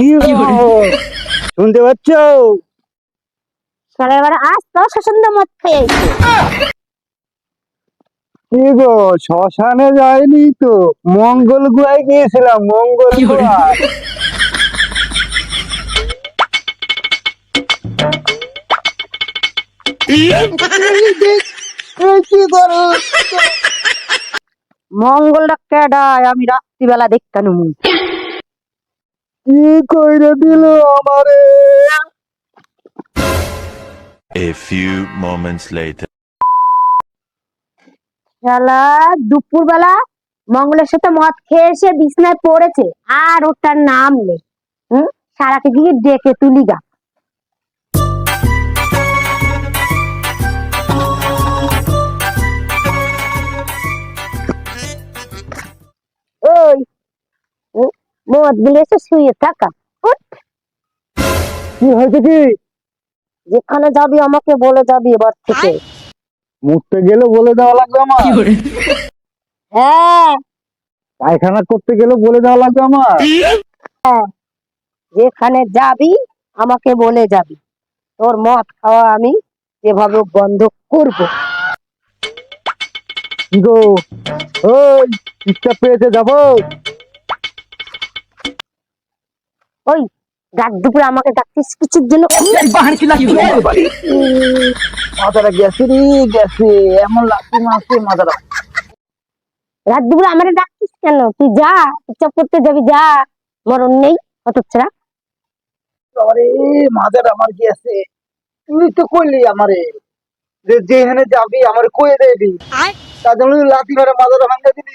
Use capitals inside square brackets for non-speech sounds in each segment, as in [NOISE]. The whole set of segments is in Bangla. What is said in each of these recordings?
[LAUGHS] শুনতে পাচ্ছ? সারা এবার আজ তো খেয়েছে কি গো শ্মশানে যায়নি তো? মঙ্গল গুহায় গিয়েছিলাম মঙ্গল গুহা মঙ্গলটা কেডায়? আমি রাত্রিবেলা দেখতাম কি কইরে দিল আমারে? A few moments later. শালা দুপুরবেলা মঙ্গলের সাথে মদ খেয়ে এসে বিছনায় পড়েছে আর ওটার নাম নেই। হুম? সারাকে গিয়ে ডেকে তুলি গা। মদগুলো এসে শুয়ে থাকা। উঠ, কি হয়েছে কি? যেখানে যাবি আমাকে বলে যাবি এবার থেকে। মুখতে গেলে বলে দেওয়া লাগবে আমার। হ্যাঁ। পায়খানা করতে গেলে বলে দেওয়া লাগবে আমার। যেখানে যাবি আমাকে বলে যাবি। তোর মদ খাওয়া আমি যেভাবে বন্ধ করব। গো? ওই ইচ্ছা পেয়েছে যাব। ওই রাত দুপুরে আমাকে ডাকতিস কিছুর জন্য? মাথাটা গেছে রে গেছে। এমন লাগছে মাসে মাথাটা রাত দুপুরে আমার ডাকতিস কেন? তুই যা চুপচাপ করতে যাবি যা। মরণ নেই হতচ্ছাড়া আরে মাথাটা আমার গেছে। তুই তো কইলি আমারে যে যেখানে যাবি আমার কয়ে দেবি। তার জন্য লাথি মেরে মাথাটা ভাঙে দিলি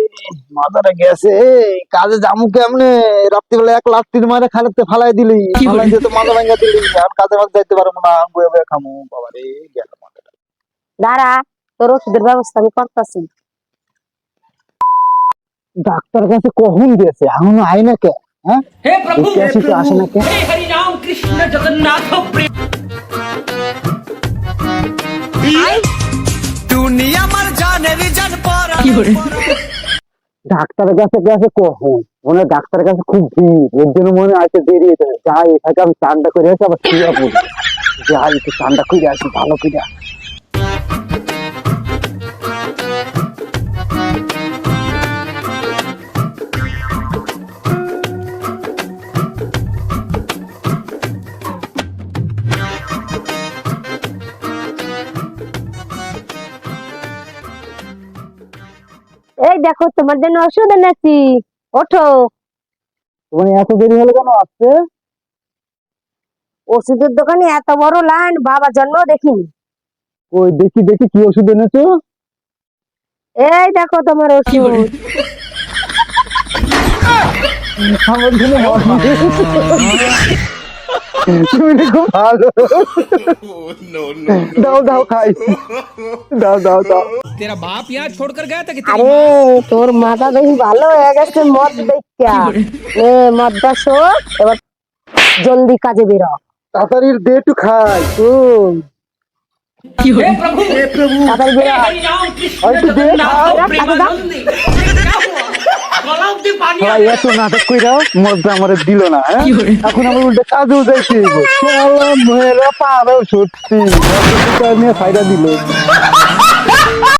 মাথাটা গেছে কাজে জামু কেমনে? রাত্রিবেলা এক লাত্তির মারে খালেতে ফালাই দিলি। তো মাথা ভাঙা দিলি। আর কাজে মাছ যাইতে পারব না আমি বয়ে বয়ে খামু। বাবা গেল মাথাটা। দাঁড়া তোর ওষুধের ব্যবস্থা আমি করতেছি। ডাক্তার কাছে কখন গেছে? এখন আয় না কে? হ্যাঁ? হে প্রভু হে প্রভু। হে হরি নাম কৃষ্ণ জগন্নাথ প্রেম দুনিয়া মর জানে বিজন পরা ডাক্তারের কাছে গেছে কখন? মনে ডাক্তারের কাছে খুব ভিড়। এর জন্য মনে আছে দেরি হয়েছে যাই এটাকে আমি চানটা করে আসি আবার শুয়ে পড়ি। যাই, একটু চানটা করে আসি, ভালো করে। এই দেখো তোমার জন্য ওষুধ এনেছি। ওঠো। তোমার এত দেরি হলো কেন আসছে ওষুধের দোকানে এত বড় লাইন বাবা জন্ম দেখিনি। ওই দেখি দেখি কি ওষুধ এনেছো? এই দেখো তোমার ওষুধ। আমার জন্য [LAUGHS] তুমি ভালো। দাও দাও খাই। দাও দাও দাও। তেরা বাপ ইয়া ছোড় কর গয়া আরে তোর মাথা দেখি ভালো হয়ে গেছে মদ এ মদ দাসো এবার জলদি কাজে বেরো। তাড়াতাড়ি দে একটু খাই। হুম। এত নাটক কইরা মজা আমার দিল না হ্যাঁ? এখন আমার উল্টে কাজেও যাইতে সত্যি। নিয়ে ফায়দা দিল।